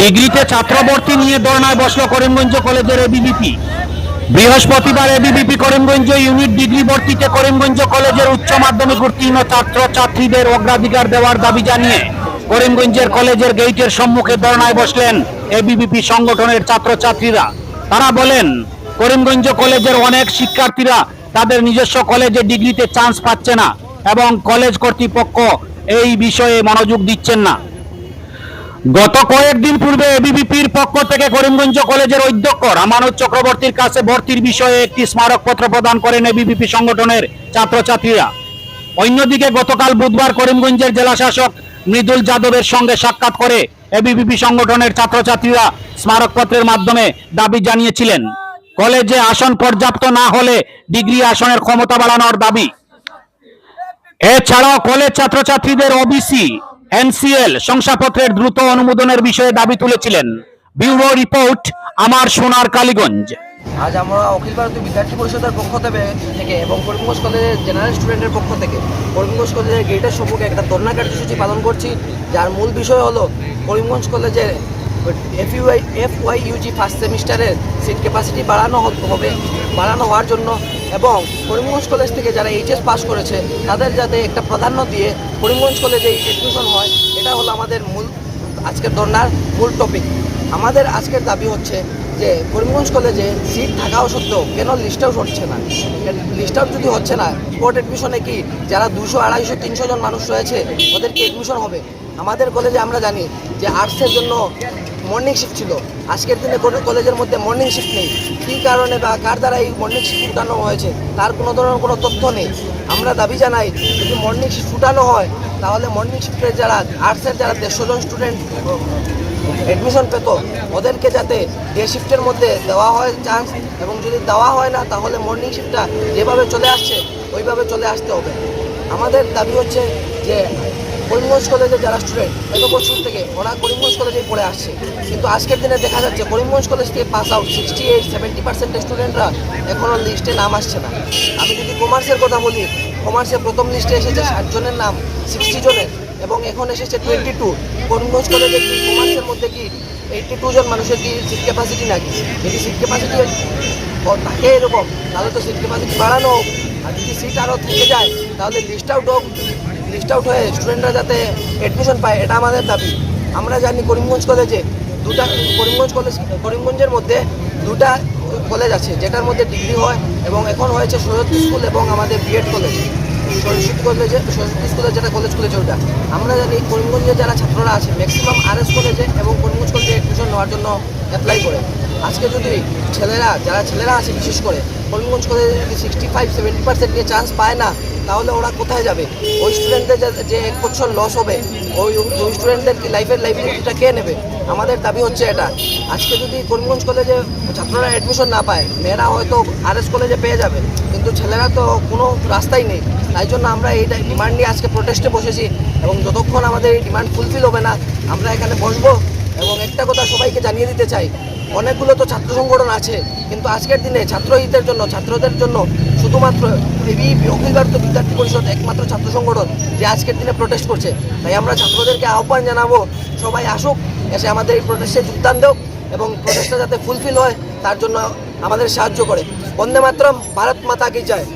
ডিগ্রিতে ছাত্রভর্তি নিয়ে ধর্নায় বসল করিমগঞ্জ কলেজের এবিভিপি বৃহস্পতিবার এবিভিপি করিমগঞ্জ ইউনিট ডিগ্রি ভর্তিতে করিমগঞ্জ কলেজের উচ্চ মাধ্যমিক উত্তীর্ণ ছাত্র ছাত্রীদের অগ্রাধিকার দেওয়ার দাবি জানিয়ে করিমগঞ্জের কলেজের গেইটের সম্মুখে ধর্নায় বসলেন এবিভিপি সংগঠনের ছাত্রছাত্রীরা। তারা বলেন, করিমগঞ্জ কলেজের অনেক শিক্ষার্থীরা তাদের নিজস্ব কলেজে ডিগ্রিতে চান্স পাচ্ছে না এবং কলেজ কর্তৃপক্ষ এই বিষয়ে মনোযোগ দিচ্ছেন না। গত কয়েকদিন পূর্বে এবিভিপির পক্ষ থেকে করিমগঞ্জ কলেজের অধ্যক্ষ রামানুজ চক্রবর্তীর কাছে ভর্তির বিষয়ে একটি স্মারকপত্র প্রদান করেন এবিভিপি সংগঠনের ছাত্রছাত্রীরা। অন্যদিকে গতকাল বুধবার করিমগঞ্জের জেলা শাসক মৃদুল যাদবের সঙ্গে সাক্ষাৎ করে এবিভিপি সংগঠনের ছাত্রছাত্রীরা স্মারকপত্রের মাধ্যমে দাবি জানিয়েছিলেন, কলেজে আসন পর্যাপ্ত না হলে ডিগ্রি আসনের ক্ষমতা বাড়ানোর দাবি। এছাড়াও কলেজ ছাত্রছাত্রীদের ওবিসি এনসিএল শংসাপত্রের দ্রুত অনুমোদনের বিষয়ে দাবি তুলেছিলেন ব্যুরো রিপোর্ট আমার সোনার কালীগঞ্জ। আজ আমরা অখিল ভারতীয় বিদ্যার্থী পরিষদের পক্ষ থেকে এবং করিমগঞ্জ কলেজের জেনারেল স্টুডেন্টের পক্ষ থেকে করিমগঞ্জ কলেজের গেটের সম্মুখে একটা ধর্ণা কার্যসূচি পালন করছি। যার মূল বিষয় হলো করিমগঞ্জ কলেজের F F Y UG first সেমিস্টারের সিট ক্যাপাসিটি বাড়ানো হবে, বাড়ানো হওয়ার জন্য এবং করিমগঞ্জ কলেজ থেকে যারা এইচএস পাস করেছে, তাদের যাতে একটা প্রাধান্য দিয়ে করিমগঞ্জ কলেজে এডমিশন হয়, এটা হলো আমাদের মূল, আজকের ধর্নার মূল টপিক আমাদের আজকের দাবি হচ্ছে যে করিমগঞ্জ কলেজে সিট থাকাও সত্ত্বেও কেন লিস্ট আউট হচ্ছে না? লিস্ট আউট যদি হচ্ছে না স্পট এডমিশনে কি যারা দুশো, আড়াইশো, তিনশো জন মানুষ রয়েছে, ওদেরকে এডমিশন হবে? আমাদের কলেজে আমরা জানি যে আর্টসের জন্য মর্নিং শিফট ছিল। আজকের দিনে কোনো কলেজের মধ্যে মর্নিং শিফট নেই। কী কারণে বা কার দ্বারা এই মর্নিং শিফট উঠানো হয়েছে, তার কোনো ধরনের কোনো তথ্য নেই। আমরা দাবি জানাই, যদি মর্নিং শিফট উঠানো হয়, তাহলে মর্নিং শিফটের যারা আর্টসের যারা দেড়শো জন স্টুডেন্ট অ্যাডমিশন পেত, ওদেরকে যাতে ডে শিফটের মধ্যে দেওয়া হয় চান্স এবং যদি দেওয়া হয় না, তাহলে মর্নিং শিফটটা যেভাবে চলে আসছে, ওইভাবে চলে আসতে হবে। আমাদের দাবি হচ্ছে যে করিমগঞ্জ কলেজের যারা স্টুডেন্ট এত বছর থেকে ওরা করিমগঞ্জ কলেজেই পড়ে আসছে। কিন্তু আজকের দিনে দেখা যাচ্ছে করিমগঞ্জ কলেজ থেকে pass out sixty eight seventy পার্সেন্টের স্টুডেন্টরা এখনও লিস্টে নাম আসছে না। আমি যদি কমার্সের কথা বলি কমার্সের প্রথম লিস্টে এসেছে ষাট জনের নাম সিক্সটি জনের, এবং এখন এসেছে টোয়েন্টি টু করিমগঞ্জ কলেজে কি কমার্সের মধ্যে কি এইটটি টু জন মানুষের কি সিট ক্যাপাসিটি নাকি? যদি সিট ক্যাপাসিটি থাকে এরকম, তাহলে তো সিট ক্যাপাসিটি বাড়ানো আর যদি সিট আরও থেকে যায়, তাহলে লিস্ট আউট হোক লিস্ট আউট হয়ে স্টুডেন্টরা যাতে অ্যাডমিশন পায়, এটা আমাদের দাবি। আমরা জানি করিমগঞ্জ কলেজে দুটা, করিমগঞ্জ কলেজ করিমগঞ্জের মধ্যে দুটা কলেজ আছে, যেটার মধ্যে ডিগ্রি হয় এবং এখন হয়েছে সরস্বতী স্কুল এবং আমাদের বিএড কলেজ সরস্বতী কলেজে সরস্বতী স্কুলে যেটা কলেজ খুলেছে ওটা। আমরা জানি করিমগঞ্জে যারা ছাত্ররা আছে ম্যাক্সিমাম আর এস কলেজে এবং করিমগঞ্জ কলেজে অ্যাডমিশন নেওয়ার জন্য অ্যাপ্লাই করে। আজকে যদি ছেলেরা, যারা ছেলেরা আছে বিশেষ করে করিমগঞ্জ কলেজে যদি সিক্সটি ফাইভ সেভেন্টি পার্সেন্ট নিয়ে চান্স পায় না, তাহলে ওরা কোথায় যাবে? ওই স্টুডেন্টদের যে- এক বছর লস হবে, ওই ওই স্টুডেন্টদের লাইফের লাইফটা কে নেবে? আমাদের দাবি হচ্ছে এটা। আজকে যদি করিমগঞ্জ কলেজে ছাত্ররা অ্যাডমিশন না পায়, মেয়েরা হয়তো আরএস কলেজে পেয়ে যাবে, কিন্তু ছেলেরা তো কোনো রাস্তাই নেই। তাই জন্য আমরা এই ডিমান্ড নিয়ে আজকে প্রোটেস্টে বসেছি, এবং যতক্ষণ আমাদের এই ডিমান্ড ফুলফিল হবে না, আমরা এখানে বসবো। এবং একটা কথা সবাইকে জানিয়ে দিতে চাই, অনেকগুলো তো ছাত্র সংগঠন আছে, কিন্তু আজকের দিনে ছাত্রহিতের জন্য, ছাত্রদের জন্য শুধুমাত্র এই অখিল বিদ্যার্থী পরিষদ একমাত্র ছাত্র সংগঠন যে আজকের দিনে প্রোটেস্ট করছে। তাই আমরা ছাত্রদেরকে আহ্বান জানাব, সবাই আসুক, এসে আমাদের এই প্রোটেস্টে যোগদান দেও এবং প্রোটেস্টটা যাতে ফুলফিল হয়, তার জন্য আমাদের সাহায্য করে। বন্দে মাতরম, ভারত মাতা কি যায়